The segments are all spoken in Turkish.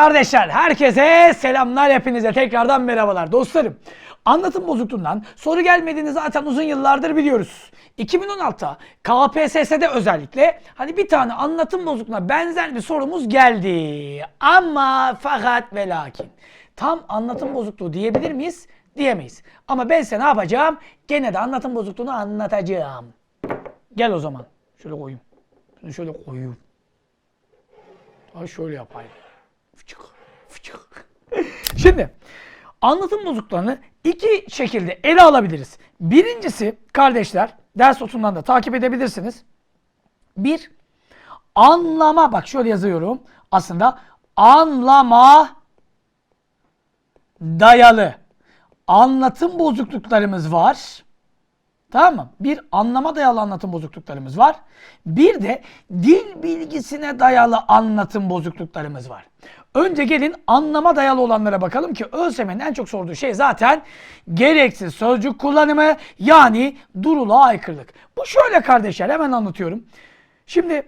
Kardeşler herkese selamlar hepinize tekrardan merhabalar dostlarım. Anlatım bozukluğundan soru gelmediğini zaten uzun yıllardır biliyoruz. 2016'da KPSS'de özellikle hani bir tane anlatım bozukluğuna benzer bir sorumuz geldi. Ama fakat ve lakin tam anlatım bozukluğu diyebilir miyiz? Diyemeyiz. Ama ben size ne yapacağım? Gene de anlatım bozukluğunu anlatacağım. Gel o zaman. Şöyle koyayım. Şunu şöyle koyayım. Ha şöyle yapayım. Şimdi anlatım bozukluğunu iki şekilde ele alabiliriz. Birincisi kardeşler ders notundan da takip edebilirsiniz. Bir anlama bak şöyle yazıyorum. Aslında anlama dayalı anlatım bozukluklarımız var. Tamam mı? Bir anlama dayalı anlatım bozukluklarımız var. Bir de dil bilgisine dayalı anlatım bozukluklarımız var. Önce gelin anlama dayalı olanlara bakalım ki ÖSYM'nin en çok sorduğu şey zaten gereksiz sözcük kullanımı yani duruluğa aykırılık. Bu şöyle kardeşler hemen anlatıyorum. Şimdi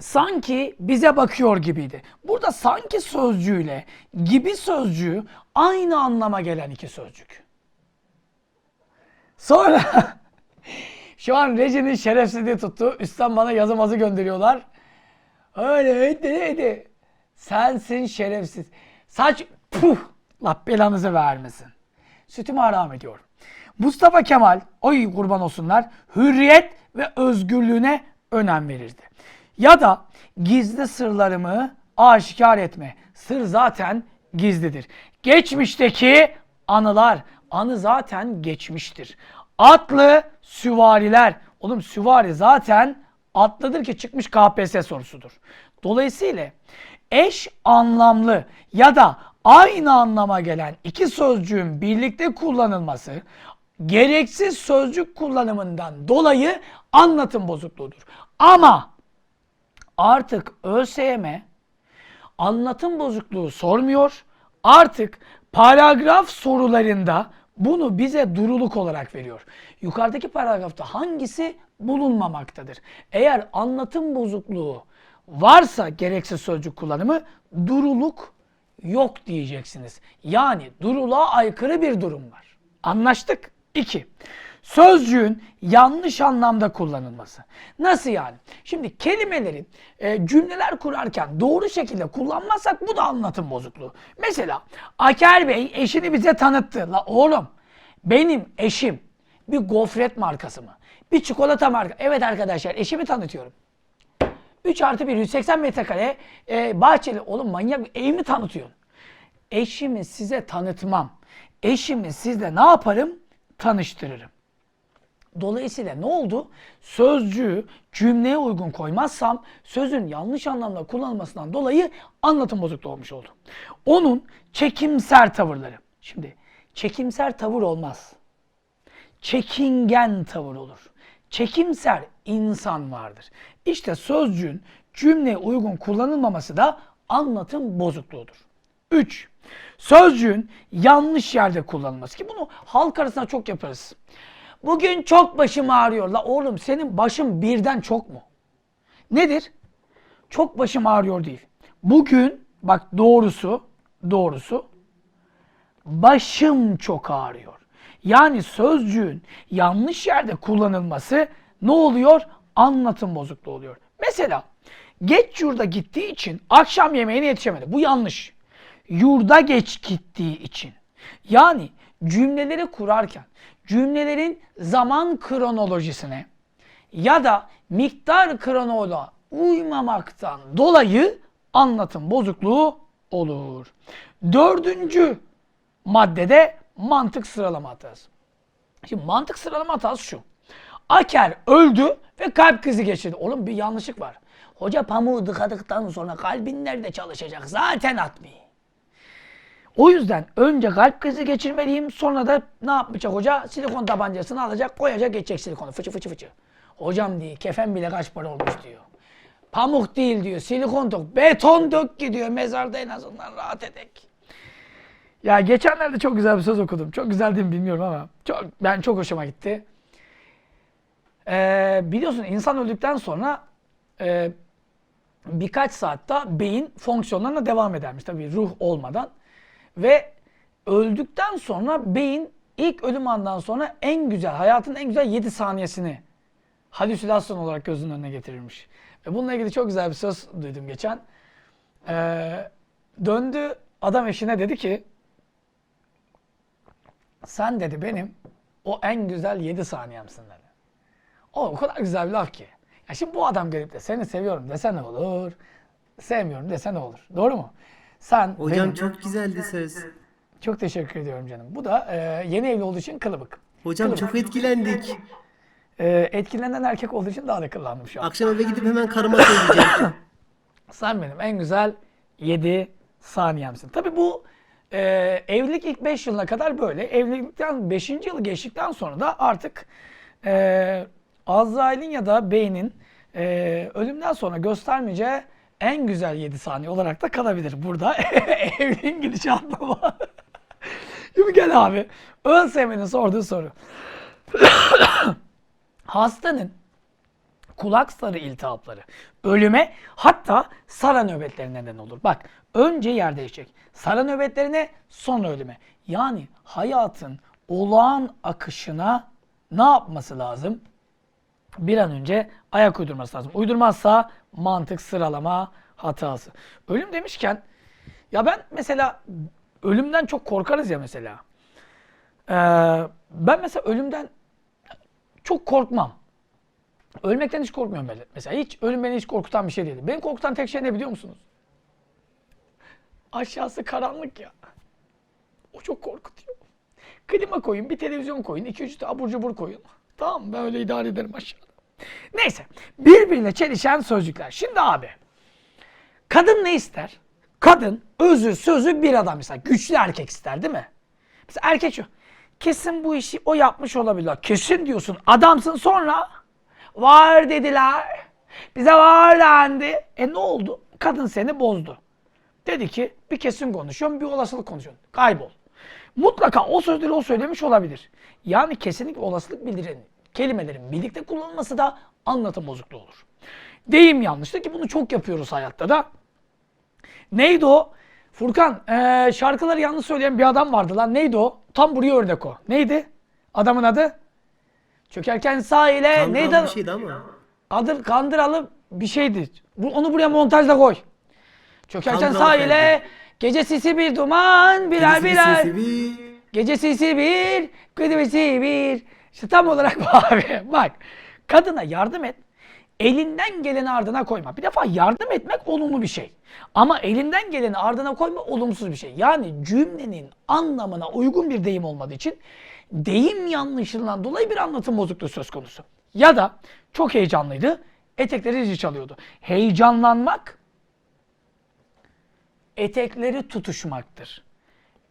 sanki bize bakıyor gibiydi. Burada sanki sözcüğüyle gibi sözcüğü aynı anlama gelen iki sözcük. Sonra şu an rejinin şerefsizliği tuttu. Üstten bana yazımazı gönderiyorlar. Öyle öyle öyle. Sensin şerefsiz. Saç puh. Allah belanızı vermesin. Sütümü haram ediyor. Mustafa Kemal, oy kurban olsunlar, hürriyet ve özgürlüğüne önem verirdi. Ya da gizli sırlarımı aşikar etme. Sır zaten gizlidir. Geçmişteki anılar, anı zaten geçmiştir. Atlı süvariler. Oğlum süvari zaten atlıdır ki çıkmış KPSS sorusudur. Dolayısıyla eş anlamlı ya da aynı anlama gelen iki sözcüğün birlikte kullanılması gereksiz sözcük kullanımından dolayı anlatım bozukluğudur. Ama artık ÖSYM anlatım bozukluğu sormuyor. Artık paragraf sorularında bunu bize duruluk olarak veriyor. Yukarıdaki paragrafta hangisi bulunmamaktadır? Eğer anlatım bozukluğu varsa gereksiz sözcük kullanımı duruluk yok diyeceksiniz. Yani duruluğa aykırı bir durum var. Anlaştık? 2. Sözcüğün yanlış anlamda kullanılması. Nasıl yani? Şimdi kelimeleri e, cümleler kurarken doğru şekilde kullanmazsak bu da anlatım bozukluğu. Mesela Aker Bey eşini bize tanıttı. La oğlum benim eşim bir gofret markası mı? Bir çikolata marka. Evet arkadaşlar eşimi tanıtıyorum. 3 artı 1 180 metrekare e, bahçeli. Oğlum manyak bir ev mi tanıtıyorsun? Eşimi size tanıtmam. Eşimi sizle ne yaparım? Tanıştırırım. Dolayısıyla ne oldu? Sözcüğü cümleye uygun koymazsam sözün yanlış anlamda kullanılmasından dolayı anlatım bozukluğu olmuş oldu. Onun çekimser tavırları. Şimdi çekimser tavır olmaz. Çekingen tavır olur. Çekimser insan vardır. İşte sözcüğün cümleye uygun kullanılmaması da anlatım bozukluğudur. 3. Sözcüğün yanlış yerde kullanılması ki bunu halk arasında çok yaparız. Bugün çok başım ağrıyor. La oğlum senin başın birden çok mu? Nedir? Çok başım ağrıyor değil. Bugün bak doğrusu doğrusu başım çok ağrıyor. Yani sözcüğün yanlış yerde kullanılması ne oluyor? Anlatım bozukluğu oluyor. Mesela geç yurda gittiği için akşam yemeğine yetişemedi. Bu yanlış. Yurda geç gittiği için. Yani cümleleri kurarken cümlelerin zaman kronolojisine ya da miktar kronoloğa uymamaktan dolayı anlatım bozukluğu olur. Dördüncü maddede mantık sıralama hatası. Şimdi mantık sıralama hatası şu. Aker öldü ve kalp krizi geçirdi. Oğlum bir yanlışlık var. Hoca pamuğu tıkadıktan sonra kalbin nerede çalışacak? Zaten atmıyor. O yüzden önce kalp krizi geçirmeliyim. Sonra da ne yapacak hoca? Silikon tabancasını alacak, koyacak, geçecek silikonu. Fıçı fıçı fıçı. Hocam diyor, kefen bile kaç para olmuş diyor. Pamuk değil diyor, silikon dök, beton dök gidiyor. Mezarda en azından rahat edek. Ya geçenlerde çok güzel bir söz okudum. Çok güzel değil mi bilmiyorum ama çok, ben çok hoşuma gitti. Ee, biliyorsun insan öldükten sonra e, birkaç saat daha beyin fonksiyonlarına devam edermiş. Tabii ruh olmadan. Ve öldükten sonra beyin ilk ölüm andan sonra en güzel, hayatın en güzel 7 saniyesini halüsinasyon olarak gözünün önüne getirirmiş. Ve bununla ilgili çok güzel bir söz duydum geçen. Ee, döndü adam eşine dedi ki sen dedi benim o en güzel 7 saniyemsin dedi. O o kadar güzel bir laf ki. Ya şimdi bu adam gelip de seni seviyorum dese ne olur? Sevmiyorum dese ne olur? Doğru mu? Sen Hocam benim- çok güzeldi söz. çok teşekkür ediyorum canım. Bu da e, yeni evli olduğu için kılıbık. Hocam çok etkilendik. E, etkilenen erkek olduğu için daha da kıllandım şu an. Akşam eve gidip hemen karıma söyleyeceğim. Sen benim en güzel 7 saniyemsin. Tabii bu e, evlilik ilk 5 yılına kadar böyle. Evlilikten 5. yılı geçtikten sonra da artık e, Azrail'in ya da beynin e, ölümden sonra göstermeyeceği en güzel 7 saniye olarak da kalabilir. Burada evliliğin gidişatına var. Şimdi gel abi. Ön sevmenin sorduğu soru. Hastanın kulak sarı iltihapları ölüme hatta sara nöbetlerine neden olur. Bak önce yer değişecek. Sara nöbetlerine sonra ölüme. Yani hayatın olağan akışına ne yapması lazım? Bir an önce ayak uydurması lazım. Uydurmazsa mantık sıralama hatası. Ölüm demişken ya ben mesela ölümden çok korkarız ya mesela. Ee, ben mesela ölümden çok korkmam. Ölmekten hiç korkmuyorum böyle. Mesela hiç ölüm beni hiç korkutan bir şey değil. Beni korkutan tek şey ne biliyor musunuz? Aşağısı karanlık ya. O çok korkutuyor. Klima koyun, bir televizyon koyun, iki üç de abur cubur koyun. Tamam ben öyle idare ederim aşağıda. Neyse. Birbirine çelişen sözcükler. Şimdi abi. Kadın ne ister? Kadın özü sözü bir adam mesela. Güçlü erkek ister değil mi? Mesela erkek şu. Kesin bu işi o yapmış olabilir. Kesin diyorsun. Adamsın sonra var dediler. Bize var dendi. E ne oldu? Kadın seni bozdu. Dedi ki bir kesin konuşuyorum bir olasılık konuşuyorum. Kaybol. Mutlaka o sözleri o söylemiş olabilir. Yani kesinlikle olasılık bildiren kelimelerin birlikte kullanılması da anlatım bozukluğu olur. Deyim yanlıştır ki bunu çok yapıyoruz hayatta da. Neydi o? Furkan eee, şarkıları yanlış söyleyen bir adam vardı lan. Neydi o? Tam buraya örnek o. Neydi? Adamın adı? Çökerken sahile Kandıran neydi? bir şeydi ama. Adı Kandıralı bir şeydi. Bu, onu buraya montajda koy. Çökerken sahile Ferdi. gece sisi bir duman birer birer. Gece sisi bir, gıdımisi bir. İşte tam olarak bu abi. Bak kadına yardım et. Elinden geleni ardına koyma. Bir defa yardım etmek olumlu bir şey. Ama elinden geleni ardına koyma olumsuz bir şey. Yani cümlenin anlamına uygun bir deyim olmadığı için deyim yanlışından dolayı bir anlatım bozukluğu söz konusu. Ya da çok heyecanlıydı. Etekleri çalıyordu. Heyecanlanmak etekleri tutuşmaktır.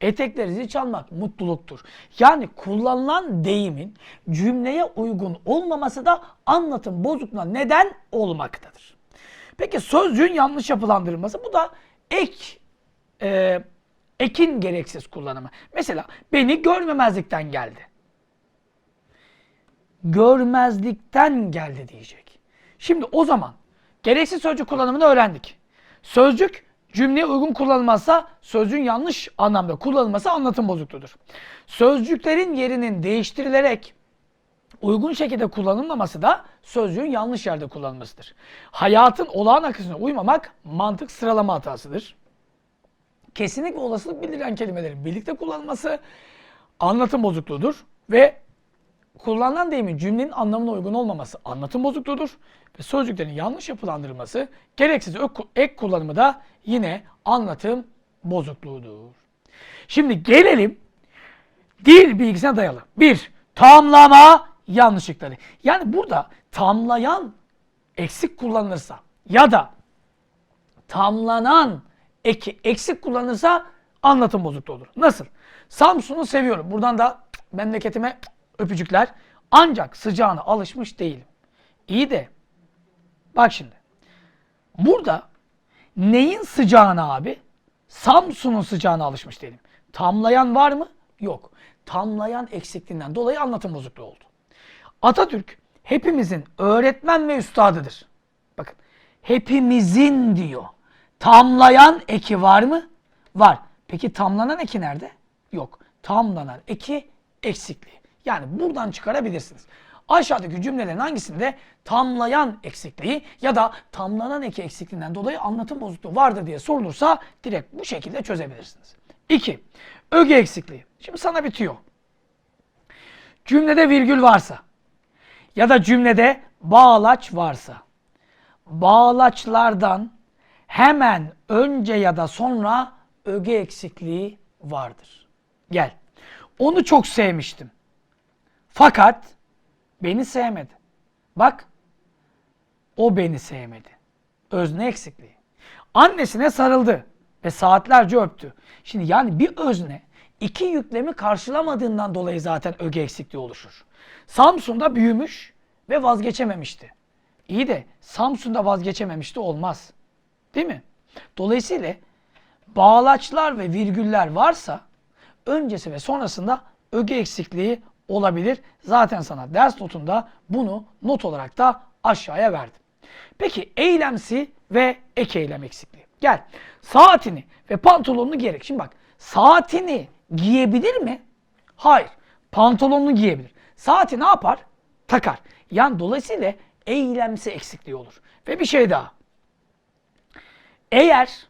Etekleri zil çalmak mutluluktur. Yani kullanılan deyimin cümleye uygun olmaması da anlatım bozukluğuna neden olmaktadır. Peki sözcüğün yanlış yapılandırılması bu da ek e, ekin gereksiz kullanımı. Mesela beni görmemezlikten geldi. Görmezlikten geldi diyecek. Şimdi o zaman gereksiz sözcük kullanımını öğrendik. Sözcük cümleye uygun kullanılmazsa sözcüğün yanlış anlamda kullanılması anlatım bozukluğudur. Sözcüklerin yerinin değiştirilerek uygun şekilde kullanılmaması da sözcüğün yanlış yerde kullanılmasıdır. Hayatın olağan akışına uymamak mantık sıralama hatasıdır. Kesinlik ve olasılık bildiren kelimelerin birlikte kullanılması anlatım bozukluğudur ve kullanılan deyimin cümlenin anlamına uygun olmaması anlatım bozukluğudur ve sözcüklerin yanlış yapılandırılması gereksiz ek kullanımı da yine anlatım bozukluğudur. Şimdi gelelim dil bilgisine dayalı. Bir, tamlama yanlışlıkları. Yani burada tamlayan eksik kullanılırsa ya da tamlanan eki eksik kullanılırsa anlatım bozukluğu olur. Nasıl? Samsun'u seviyorum. Buradan da memleketime öpücükler. Ancak sıcağına alışmış değilim. İyi de bak şimdi. Burada neyin sıcağına abi? Samsun'un sıcağına alışmış değilim. Tamlayan var mı? Yok. Tamlayan eksikliğinden dolayı anlatım bozukluğu oldu. Atatürk hepimizin öğretmen ve üstadıdır. Bakın hepimizin diyor. Tamlayan eki var mı? Var. Peki tamlanan eki nerede? Yok. Tamlanan eki eksikliği. Yani buradan çıkarabilirsiniz. Aşağıdaki cümlelerin hangisinde tamlayan eksikliği ya da tamlanan eki eksikliğinden dolayı anlatım bozukluğu vardır diye sorulursa direkt bu şekilde çözebilirsiniz. 2. Öge eksikliği. Şimdi sana bitiyor. Cümlede virgül varsa ya da cümlede bağlaç varsa bağlaçlardan hemen önce ya da sonra öge eksikliği vardır. Gel. Onu çok sevmiştim. Fakat beni sevmedi. Bak. O beni sevmedi. Özne eksikliği. Annesine sarıldı ve saatlerce öptü. Şimdi yani bir özne iki yüklemi karşılamadığından dolayı zaten öge eksikliği oluşur. Samsun'da büyümüş ve vazgeçememişti. İyi de Samsun'da vazgeçememişti olmaz. Değil mi? Dolayısıyla bağlaçlar ve virgüller varsa öncesi ve sonrasında öge eksikliği olabilir. Zaten sana ders notunda bunu not olarak da aşağıya verdim. Peki eylemsi ve ek eylem eksikliği. Gel. Saatini ve pantolonunu giyerek. Şimdi bak saatini giyebilir mi? Hayır. Pantolonunu giyebilir. Saati ne yapar? Takar. Yani dolayısıyla eylemsi eksikliği olur. Ve bir şey daha. Eğer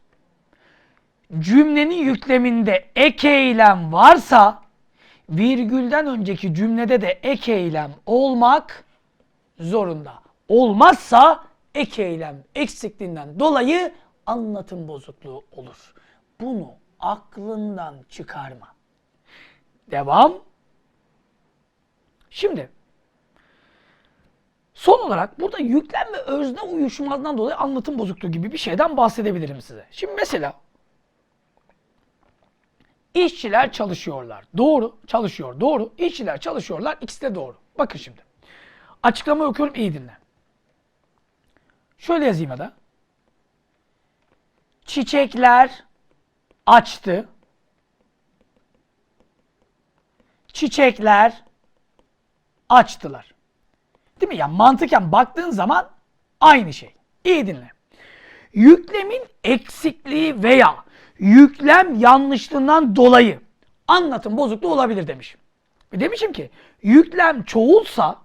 cümlenin yükleminde ek eylem varsa virgülden önceki cümlede de ek eylem olmak zorunda. Olmazsa ek eylem eksikliğinden dolayı anlatım bozukluğu olur. Bunu aklından çıkarma. Devam. Şimdi son olarak burada yüklem ve özne uyuşmazdan dolayı anlatım bozukluğu gibi bir şeyden bahsedebilirim size. Şimdi mesela İşçiler çalışıyorlar. Doğru. Çalışıyor. Doğru. İşçiler çalışıyorlar. İkisi de doğru. Bakın şimdi. Açıklama okuyorum. iyi dinle. Şöyle yazayım ya da. Çiçekler açtı. Çiçekler açtılar. Değil mi? Yani mantıken baktığın zaman aynı şey. İyi dinle. Yüklemin eksikliği veya yüklem yanlışlığından dolayı anlatım bozukluğu olabilir demişim. Ve demişim ki yüklem çoğulsa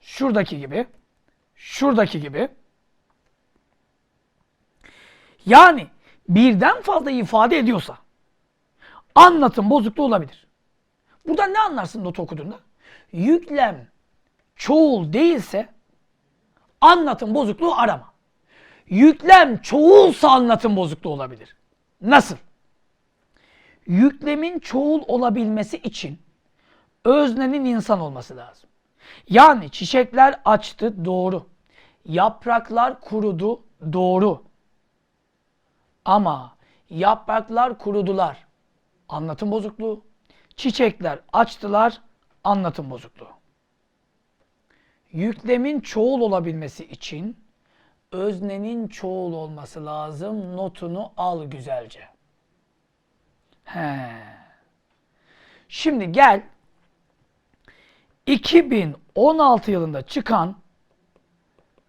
şuradaki gibi şuradaki gibi yani birden fazla ifade ediyorsa anlatım bozukluğu olabilir. Buradan ne anlarsın not okuduğunda? Yüklem çoğul değilse anlatım bozukluğu arama. Yüklem çoğulsa anlatım bozukluğu olabilir. Nasıl? Yüklemin çoğul olabilmesi için öznenin insan olması lazım. Yani çiçekler açtı doğru. Yapraklar kurudu doğru. Ama yapraklar kurudular. Anlatım bozukluğu. Çiçekler açtılar. Anlatım bozukluğu. Yüklemin çoğul olabilmesi için öznenin çoğul olması lazım. Notunu al güzelce. He. Şimdi gel 2016 yılında çıkan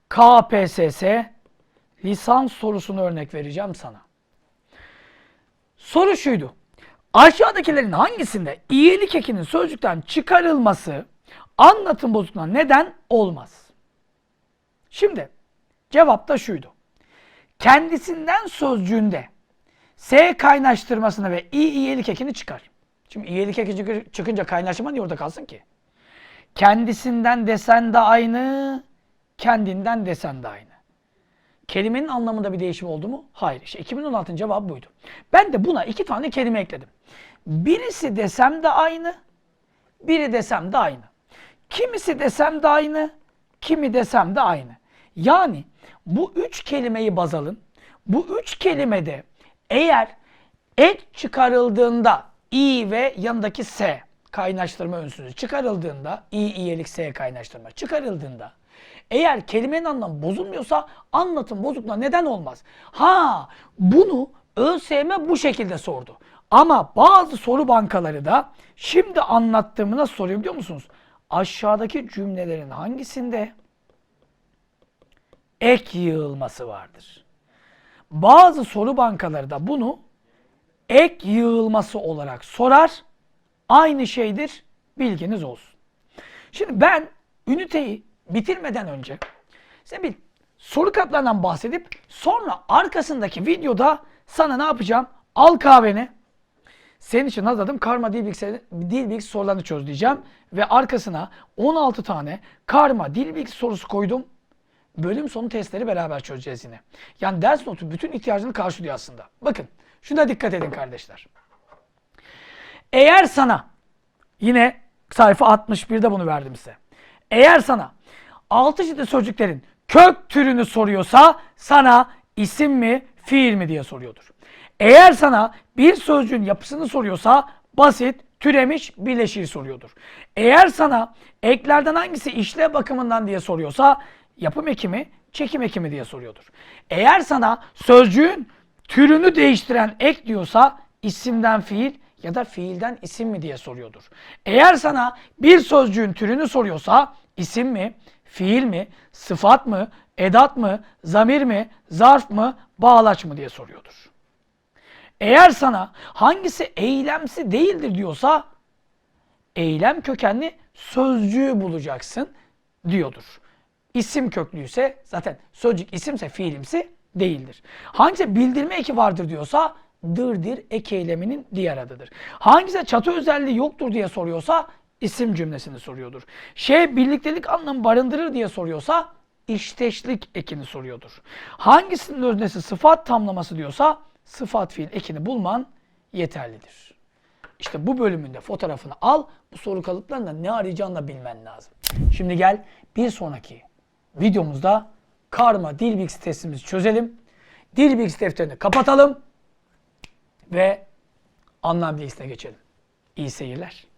KPSS lisans sorusunu örnek vereceğim sana. Soru şuydu. Aşağıdakilerin hangisinde iyilik ekinin sözcükten çıkarılması anlatım bozukluğuna neden olmaz? Şimdi cevap da şuydu. Kendisinden sözcüğünde S kaynaştırmasını ve i iyilik ekini çıkar. Şimdi iyilik eki çıkı- çıkınca kaynaştırma niye orada kalsın ki? Kendisinden desen de aynı, kendinden desen de aynı. Kelimenin anlamında bir değişim oldu mu? Hayır. İşte 2016'ın cevabı buydu. Ben de buna iki tane kelime ekledim. Birisi desem de aynı, biri desem de aynı. Kimisi desem de aynı, kimi desem de aynı. Yani bu üç kelimeyi baz alın. Bu üç kelimede eğer ek çıkarıldığında i ve yanındaki s kaynaştırma önsüzü çıkarıldığında i iyelik s kaynaştırma çıkarıldığında eğer kelimenin anlamı bozulmuyorsa anlatım bozukluğuna neden olmaz. Ha bunu ÖSYM bu şekilde sordu. Ama bazı soru bankaları da şimdi anlattığımı nasıl soruyor biliyor musunuz? Aşağıdaki cümlelerin hangisinde ek yığılması vardır. Bazı soru bankaları da bunu ek yığılması olarak sorar. Aynı şeydir. Bilginiz olsun. Şimdi ben üniteyi bitirmeden önce size bir soru kaplarından bahsedip sonra arkasındaki videoda sana ne yapacağım? Al kahveni. Senin için hazırladım. Karma dil bilgisi, dil bilgisi sorularını çöz diyeceğim. Ve arkasına 16 tane karma dil bilgisi sorusu koydum. Bölüm sonu testleri beraber çözeceğiz yine. Yani ders notu bütün ihtiyacını karşılıyor aslında. Bakın şuna dikkat edin kardeşler. Eğer sana yine sayfa 61'de bunu verdim size. Eğer sana altı çeşitli sözcüklerin kök türünü soruyorsa sana isim mi fiil mi diye soruyordur. Eğer sana bir sözcüğün yapısını soruyorsa basit, türemiş, bileşir soruyordur. Eğer sana eklerden hangisi işlev bakımından diye soruyorsa yapım eki mi, çekim eki mi diye soruyordur. Eğer sana sözcüğün türünü değiştiren ek diyorsa isimden fiil ya da fiilden isim mi diye soruyordur. Eğer sana bir sözcüğün türünü soruyorsa isim mi, fiil mi, sıfat mı, edat mı, zamir mi, zarf mı, bağlaç mı diye soruyordur. Eğer sana hangisi eylemsi değildir diyorsa eylem kökenli sözcüğü bulacaksın diyordur. İsim köklüyse zaten sözcük isimse fiilimsi değildir. Hangisi bildirme eki vardır diyorsa dırdır ek eyleminin diğer adıdır. Hangisi çatı özelliği yoktur diye soruyorsa isim cümlesini soruyordur. Şey birliktelik anlamı barındırır diye soruyorsa işteşlik ekini soruyordur. Hangisinin öznesi sıfat tamlaması diyorsa sıfat fiil ekini bulman yeterlidir. İşte bu bölümünde fotoğrafını al. Bu soru kalıplarında ne arayacağını da bilmen lazım. Şimdi gel bir sonraki videomuzda karma dil testimizi çözelim. Dil defterini kapatalım ve anlam bilgisine geçelim. İyi seyirler.